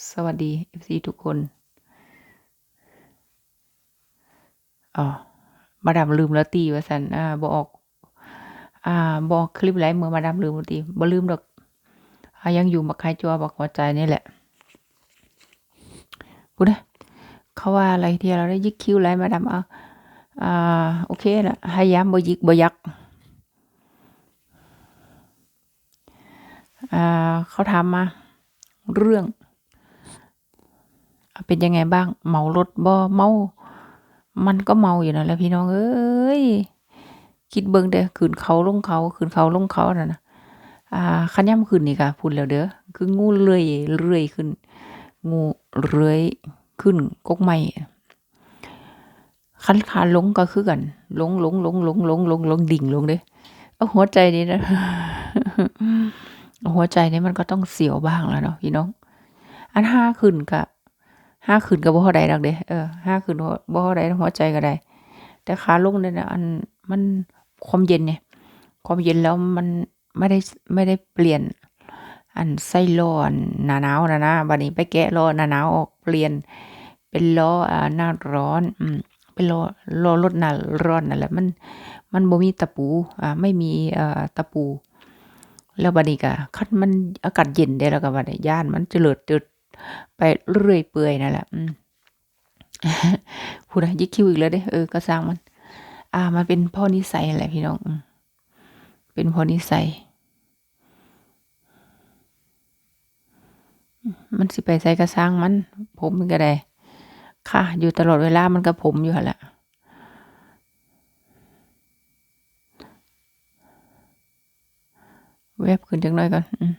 สวัสดี FC ทุกคน อ๋อ มาดามลืมแล้วตีว่าสันอ่าบออก อ่าบออกคลิปไลฟ์เมื่อมาดามลืมแล้วตีบ่ลืมดอกอยังอยู่มาใครจัวบักหัวใจนี่แหละพูดนะเขาว่าอะไรที่เราได้ยิกคิวไลฟ์มาดามเอาอ่า โอเคนะให้ย้ำบ่ยิกบ่ยักอ่าเขาถามมา เรื่อง เป็นยังไงบ้าง เมารถบ่เมา มันก็เมาอยู่นั่นแหละพี่น้องเอ้ยคิดเบิ่งเด้อขึ้นเขาลงเขาขึ้นเขาลงเขานั่นน่ะอ่าคันย่ำขึ้นนี่ก็พูดแล้วเด้อคืองูเลื้อยเลื้อยขึ้น งูเลื้อยขึ้นกกไม้คันขาลงก็คือกันลงลงลงลงลงลงลงดิ่งลงเด้เอาหัวใจนี่นะหัวใจนี่มันก็ต้องเสียวบ้างแล้วเนาะพี่น้อง อันห้าขึ้นก็ ห้าขึ้นก็บ่เท่าใดดอกเด้เออห้าขึ้นบ่เท่าใดหัวใจก็ได้ แต่ขาลงเนี่ยนะอันมันความเย็นเนี่ย ความเย็นแล้วมันไม่ได้ไม่ได้เปลี่ยน อันไส้ล้อนหนาหนาวนะนะบัดนี้ไปแกะล้อหนาหนาวออกเปลี่ยน เป็นล้ออ่าหน้าร้อนอืมเป็นล้อล้อรถหน้าร้อนนั่นแหละมัน มันบ่มีตะปูอ่าไม่มีเอ่อตะปูแล้วบัดนี้ก็คันมันอากาศเย็นได้แล้วก็บัดนี้ย่านมันเจริญตึด ไปเรื่อยเปื่อยนั่นแหละพูดอะยิกคิวอีกแล้วเด้เออก็สร้างมัน อ่า มันเป็นพ่อนิสัยแหละพี่น้องเป็นพ่อนิสัย มันสิไปใส่กระสร้างมัน ผมมันก็ได้ ค่ะ อยู่ตลอดเวลามันก็ผมอยู่แหละแวบขึ้นจักหน่อยก่อนอืม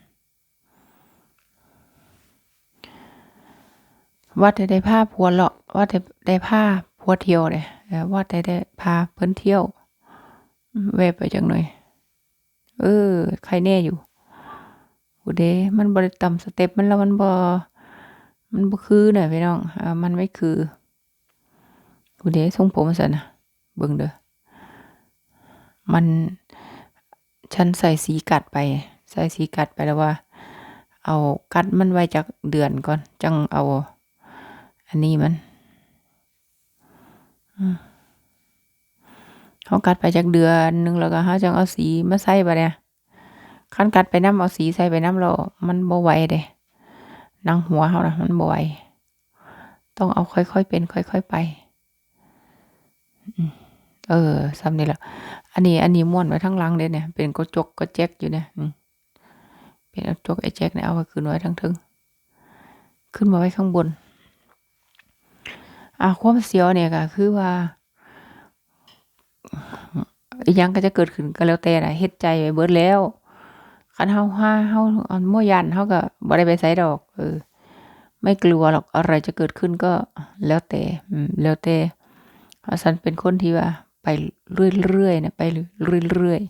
ว่าแต่ได้พาผัวเลาะว่าแต่ได้พาผัวเที่ยวเด้เออว่าแต่ได้พาเพิ่นเที่ยวอืมแวบไปจักหน่อยเออ ใครแน่อยู่อ้เดมันบ่ได้ต่ำสเต็ปมันแล้วมันบ่มันบ่คือหน่ะพี่น้องอ่ามันไม่คืออ้เดทรงผมซั่นนะเบิ่งเด้อมันฉันใส่สีกัดไป ใส่สีกัดไปแล้วว่า เอากัดมันไว้จักเดือนก่อน จังเอา อันนี้มันเขากัดไปจักเดือนหนึงแล้วก็เขาจังเอาสีมาใส่บัดเนี่ยคันกัดไปน้ำเอาสีใส่ไปน้ำแล้วมันบ่ไหวเด้นังหัวเขาน่ะมันบ่ไหวต้องเอาค่อยๆเป็น ค่อยๆไป เออส่ำนี้ล่ะอันนี้ อันนี้ม้วนไว้ทั้งลังเด้เนี่ย เป็นกระจกกระแจกอยู่เนี่ยเป็นกระจกไอ้แจกเนี่ยเอาไว้ขึ้นไว้ทั้งทิงขึ้นมาไว้ข้างบน อาความเสียวเนี่ยก็คือว่ายังก็จะเกิดขึ้นก็แล้วแต่นะเฮ็ดใจไว้เบิดแล้วคันเฮาหาเฮาอันบ่ย้านเฮาก็บ่ได้ไปไสดอก เออ ไม่กลัวหรอกอะไรจะเกิดขึ้นก็แล้วแต่อืมแล้วแต่เราะฉันเป็นคนที่ว่า ไปเรื่อยๆน่ะไปเรื่อย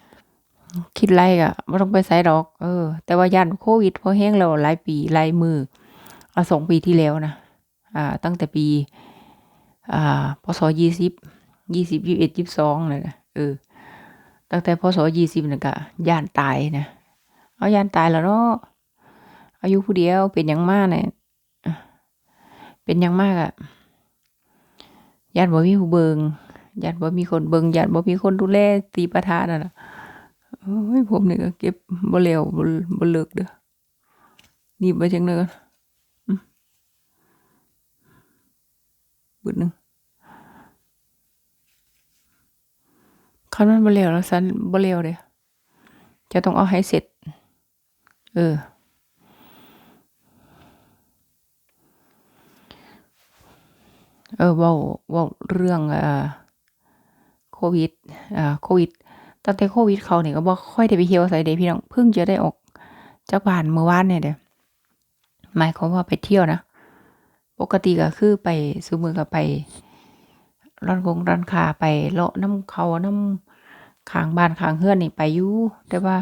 ๆคิดไรก็บ่ต้องไปไสดอก เออ แต่ว่าย้านโควิดพอแฮงแล้วหลายปีหลายมื้ออ่าสองปีที่แล้วนะ ตั้งแต่ปีอ่าพศ20 20 21 22นั่นน่ะเออตั้งแต่พศ20นั่ก็ย้านตายนะเอาย้านตายแล้วเนาะอายุผู้เดียวเป็นหยังมากเนี่ยเป็นหยังมาก็ย้านบ่มีผู้เบิงย้านบ่มีคนเบิงย้านบ่มีคนดูแลติปถะนั่นน่ะโอ้ยผมนี่ก็เก็บบ่แล้วบ่บเลิกเด้อหนีบไว้จักหน่อยก่อน อืม บึดหนึ่งคันมันบ่แล้วแล้วฉันบ่แล้วเด้จะต้องเอาให้เสร็จ เออ เออว้าว้าเรื่องอ่าโควิดอ่าโควิดตั้งแต่โควิดเข้านี่ยก็บ่ค่อยได้ไปเที่ยวไสเดพี่น้องเพิ่งจะได้ออกจากบ้านเมื่อวานเนี่ยเด้หมายความว่าไปเที่ยวนะ ปกติก็คือไปซุมื้อก็ไปร้านคงร้านค้าไปเลาะน้ำเขาน้ำขางบ้านขางเรือนนี่ไปอยู่แต่ว่า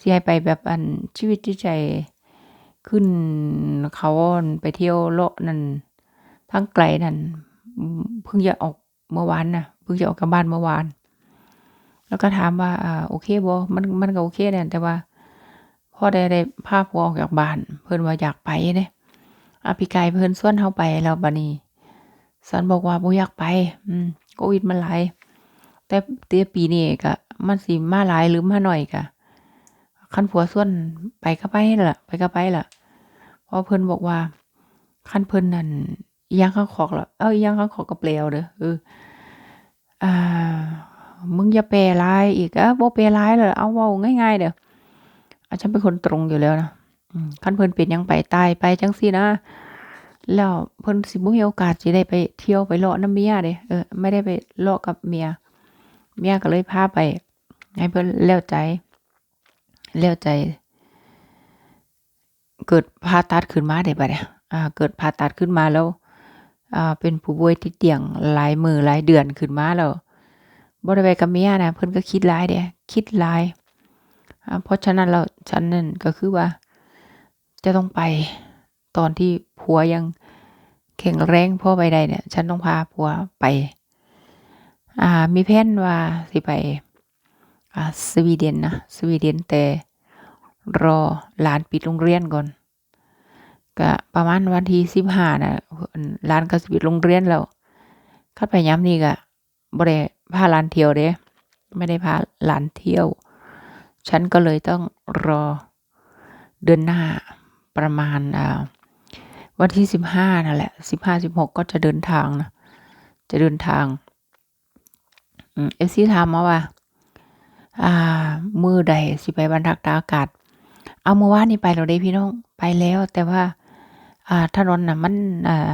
สิให้ไปแบบอันชีวิตจิตใจขึ้นเขาไปเที่ยวเลาะนั่นทางไกลนั่นเพิ่งจะออกเมื่อวานน่ะเพิ่งจะออกจากบ้านเมื่อวาน แล้วก็ถามว่าอ่าโอเคบ่มันมันก็โอเคนั่นแต่ว่าพ่อได้ได้พาผัวออกจากบ้าน เพิ่นว่าอยากไปเด้ อาพี่ไก่เพิ่นชวนเฮาไปแล้วบัดนี้สันบอกว่าบ่อยากไป อืมโควิดมันหลายแต่แต่ปีนี้ก็มันสิมาหลายหรือมาหน้อยก็คันผัวชวนไปก็ไปล่ะ ไปก็ไปล่ะเพราะเพิ่นบอกว่าคันเพิ่นนั่นยังข้างขอกล่ะเอ้าอิหยังข้างขอกก็แปลวเด้อเอออ่ามึงอย่าแปลหลายอีกอะบ่แปลหลายเลยเอาเว้าง่ายๆเด้ออาฉันเป็นคนตรงอยู่แล้วนะ อืมคันเพิ่นเป็นยังไปตายไปจังซี่นะ แล้วเพิ่นสิบ่มีโอกาสสิได้ไปเที่ยวไปเลาะน้ำเมียเด้เออไม่ได้ไปเลาะกับเมีย เมียก็เลยพาไป ให้เพิ่นแล้วใจแล้วใจ เกิดผ่าตัดขึ้นมาได้บัดเนี่ยอ่า เกิดผ่าตัดขึ้นมาแล้ว อ่า เป็นผู้ป่วยติดเตียงหลายมือหลายเดือนขึ้นมาแล้วบ่ได้ไปกับเมียนะเพิ่นก็คิดหลายเด้คิดหลายอ่าเพราะฉะนั้นแล้วฉันนั่นก็คือว่า จะต้องไปตอนที่ผัวยังแข็งแรงพ่อไปได้เนี่ย ฉันต้องพาผัวไป อ่า มีแผนว่าสิไป อ่า สวีเดนนะ สวีเดนแต่รอหลานปิดโรงเรียนก่อน ก็ประมาณวันที่15น่ะหลานก็สปิดโรงเรียนแล้วคันไปยามนี้ก็บ่ได้พาหลานเที่ยวเด้ไม่ได้พาหลานเที่ยว ฉันก็เลยต้องรอเดือนหน้า ประมาณวันที่15นั่นแหละ15-16ก็จะเดินทางนะ จะเดินทางเอืม FC ถามมาว่า อ่า มือใดสิไปบรรทักดอากาศ เอาเมื่อวานนี้ไปแล้วเด้พี่น้องไปแล้ว แต่ว่า อ่าถนนน่ะ มันอ่า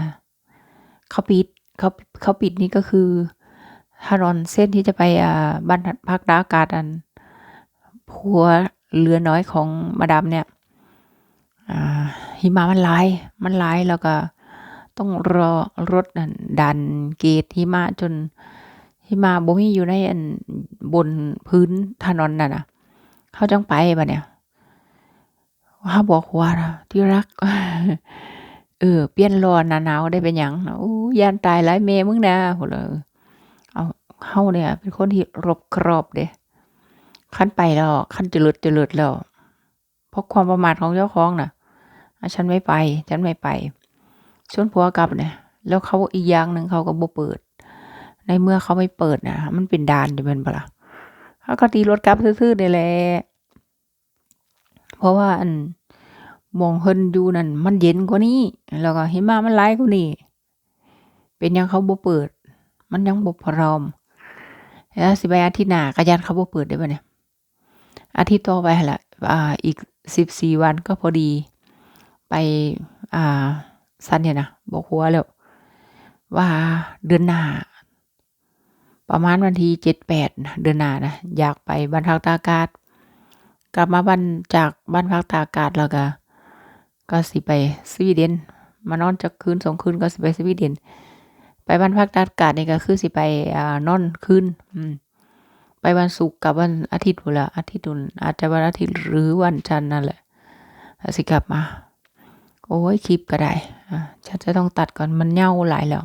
เขาปิดเขาเขาปิดนี่ก็คือถนนเส้นที่จะไปอ่าบรรทัดพักตาอากาศอันผัวเรือน้อยของมาดามเนี่ย หิมะมันหลาย มันหลายแล้วก็ต้องรอรถนั่นดันเกตหิมะจนหิมะบ่มีอยู่ในอันบนพื้นถนนนั่นน่ะเขาจังไปบัดเนี่ยเขาบอกว่าที่รัก เออ เปลี่ยนล้อหนาหนาวได้เป็นหยังโอ้ยานตายหลายแม่มึงนะพุ่นล่ะเอาเฮาเนี่ย เป็นคนที่รบครอบเด้คันไปแล้วคันเจริญเจริญแล้วเพราะความประมาทของเจ้าของน่ะ ฉันไม่ไป ฉันไม่ไปชวนผัวกลับเนี่ยแล้วเขาอีกอย่างหนึ่งเขาก็บ่เปิด ในเมื่อเขาไม่เปิดน่ะมันเป็นด่านอยู่แม่นบ่ล่ะเขาก็ตีรถกลับซื่อๆนี่แหละเพราะว่าอันมองเพิ่นอยู่นั่นมันเย็นกว่านี้แล้วก็หิมะมันหลายกว่านี้เป็นยังเขาบ่เปิด มันยังบ่พร้อมแล้วสิไปอาทิตย์หน้าก็ย้านเขาบ่เปิดได้บัดเนี่ยอาทิตย์ต่อไปหั่นล่ะอ่าอีก14วันก็พอดี ไปอ่าซันเนี่ยนะบอกผัวแล้วว่าเดือนหน้าประมาณวันที่7-8เดือนหน้านะอยากไปบรรทัดอากาศ กลับมาบ้านจากบ้านพักตากอากาศแล้วก็ก็สิไปสวีเดนมานอนจักคืน2คืนก็สิไปสวีเดนไปบ้านพักตากอากาศนี่ก็คือสิไปอ่านอนคืนอืมไปวันศุกร์กับวันอาทิตย์พู้นล่ะอาทิตย์นู่นอาจจะวันอาทิตย์หรือวันจันทร์นั่นแหละสิกลับมา โอ้ยคลิปก็ได้อ่าฉันจะต้องตัดก่อนมันยาหลายแล้ว